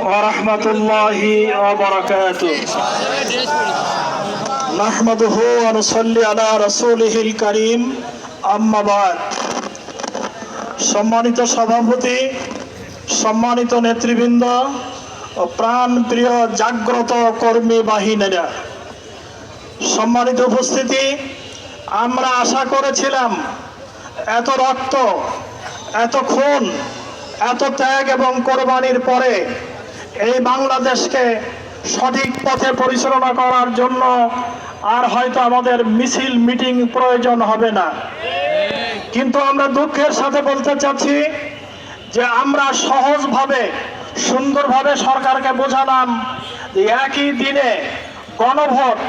ورحمة الله وبركاته نحمده ونصلي على رسوله الكريم أما بعد সম্মানিত সভাপতি সম্মানিত নেতৃবৃন্দ ও প্রাণ প্রিয় জাগ্রত কর্মী বাহিনীরা সম্মানিত উপস্থিতি আমরা আশা করেছিলাম এত রক্ত এত খুন এত ত্যাগ এবং কোরবানির পরে এই বাংলাদেশকে সঠিক পথে পরিচালনা করার জন্য আর হয়তো আমাদের মিছিল, মিটিং প্রয়োজন হবে না। কিন্তু আমরা দুঃখের সাথে বলতে চাচ্ছি যে আমরা সহজভাবে, সুন্দরভাবে সরকারকে বোঝালাম একই দিনে গণভোট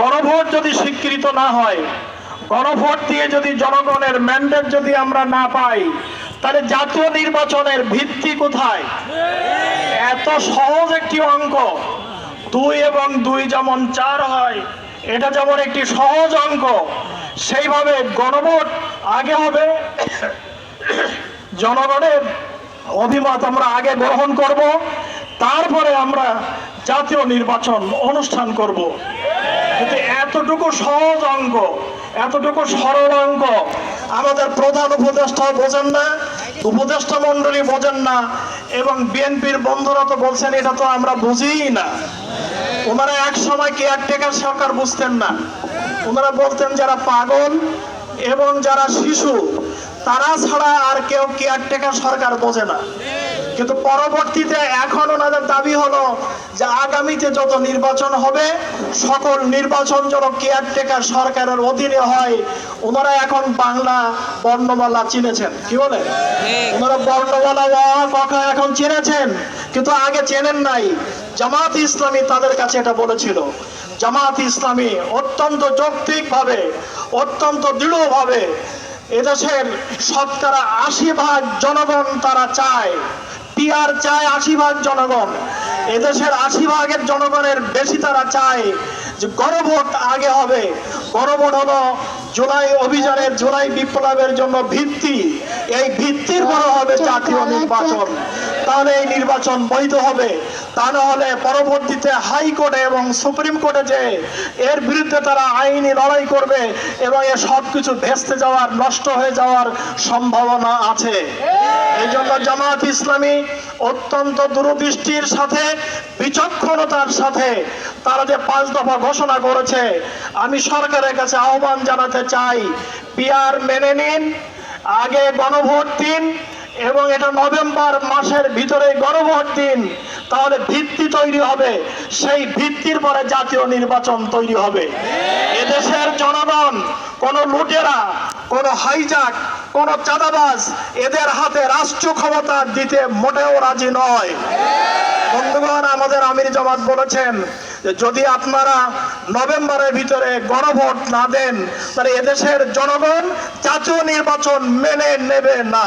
গণভোট যদি স্বীকৃত না হয়, গণভোট দিয়ে যদি জনগণের ম্যান্ডেট যদি আমরা না পাই তাহলে জাতীয় নির্বাচনের ভিত্তি কোথায়? এত সহজ একটি অঙ্ক। দুই এবং দুই যেমন চার হয়, এটা যেমন একটি সহজ অঙ্ক, সেইভাবে গণভোট আগে হবে। জনগণের অভিমত আমরা আগে গ্রহণ করব, তারপরে আমরা জাতীয় নির্বাচন অনুষ্ঠান করব। কিন্তু এতটুকু সহজ অঙ্ক, এতটুকু সরল অঙ্ক আমাদের প্রধান উপদেষ্টা বোঝেন না। উপদেষ্টা মন্ডলী বোঝেন না এবং বিএনপির বন্ধুরা তো বলছেন, এটা তো আমরা বুঝিই না। ওনারা এক সময় কেয়ারটেকার সরকার বুঝতেন না। ওনারা বলতেন, যারা পাগল এবং যারা শিশু, তারা ছাড়া আর কেউ কেয়ারটেকার সরকার বোঝে না। কিন্তু পরবর্তীতে এখন ওনাদের দাবি হলো যে আগামীতে যত নির্বাচন হবে সকল নির্বাচন যেন কেয়ারটেকার সরকারের অধীনে হয়। ওনারা এখন বাংলা বর্ণমালা চিনেছেন। কি বলে? ওনারা বর্ণমালা অ, ক, এখন চিনেছেন কিন্তু আগে চেনেন নাই। জামাত ইসলামী তাদের কাছে এটা বলেছিল। জামাত ইসলামী অত্যন্ত যৌক্তিকভাবে অত্যন্ত দৃঢ়ভাবে এদেশের শতকরা আশি ভাগ জনগণ তারা চায়। পিআর চায় আশি ভাগ জনগণ। এদেশের আশি ভাগের জনগণের বেশি তারা চায় যে গণভোট আগে হবে। গণভোট হলো জুলাই অভিযানের, জুলাই বিপ্লবের জন্য ভিত্তি। এই ভিত্তির বড় হবে জাতীয় নির্বাচন। তাহলে এই নির্বাচন বৈধ হবে। তা না হলে পরবর্তীতে হাইকোর্টে এবং সুপ্রিম কোর্টে যে এর বিরুদ্ধে তারা আইনি লড়াই করবে এবং এ সব কিছু ভেস্তে যাওয়ার, নষ্ট হয়ে যাওয়ার সম্ভাবনা আছে। এই জন্য জামাত ইসলামী অত্যন্ত দূরদৃষ্টির সাথে, বিচক্ষণতার সাথে তারা যে পাঁচ দফা ঘোষণা করেছে, আমি সরকারের কাছে আহ্বান জানাতে চাই, পিআর মেনে নিন, আগে গণভোট দিন এবং এটা নভেম্বর মাসের ভিতরে গণভোট দিন, তাহলে ভিত্তি তৈরি হবে। সেই ভিত্তির পরে জাতীয় নির্বাচন তৈরি হবে। এদেশের জনগণ, কোন লুটেরা, কোন হাইজাক কোন চাঁদাবাজ, এদের হাতে রাষ্ট্র ক্ষমতা দিতে মোটেও রাজি নয়। বন্ধুগণ, আমাদের আমির জামাত বলেছেন যদি আপনারা নভেম্বরের ভিতরে গণভোট না দেন, তাহলে এদেশের জনগণ জাতীয় নির্বাচন মেনে নেবে না।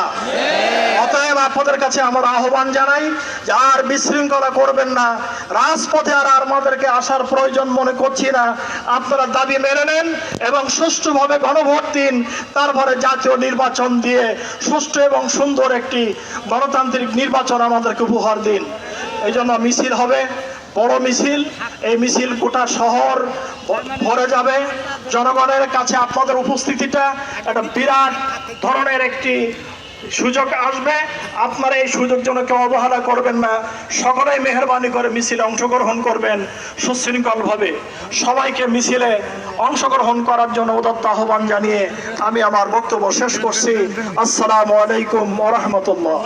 অতএব আপনাদের কাছে আমার আহ্বান জানাই যে আর বিশৃঙ্খলা করবেন না। রাজপথে আর আমাদেরকে আসার প্রয়োজন মনে করছি না। আপনারা দাবি মেনে নেন এবং সুষ্ঠুভাবে গণভোট দিন, তারপরে জাতীয় নির্বাচন দিয়ে সুষ্ঠু এবং সুন্দর একটি গণতান্ত্রিক নির্বাচন আমাদেরকে উপহার দিন। এই জন্য মিছিল হবে। বড় মিছিল, এই মিছিল গোটা শহর ভরে যাবে। জনগণের কাছে আপনাদের উপস্থিতিটা একটা বিরাট ধরনের একটি সুযোগ আসবে। আপনারা এই সুযোগ যেন কেউ অবহেলা করবেন না। সকলেই মেহরবানি করে মিছিলে অংশগ্রহণ করবেন সুশৃঙ্খলভাবে। সবাইকে মিছিলে অংশগ্রহণ করার জন্য উদত্ত আহ্বান জানিয়ে আমি আমার বক্তব্য শেষ করছি। আসসালামু আলাইকুম ওরহমতুল্লাহ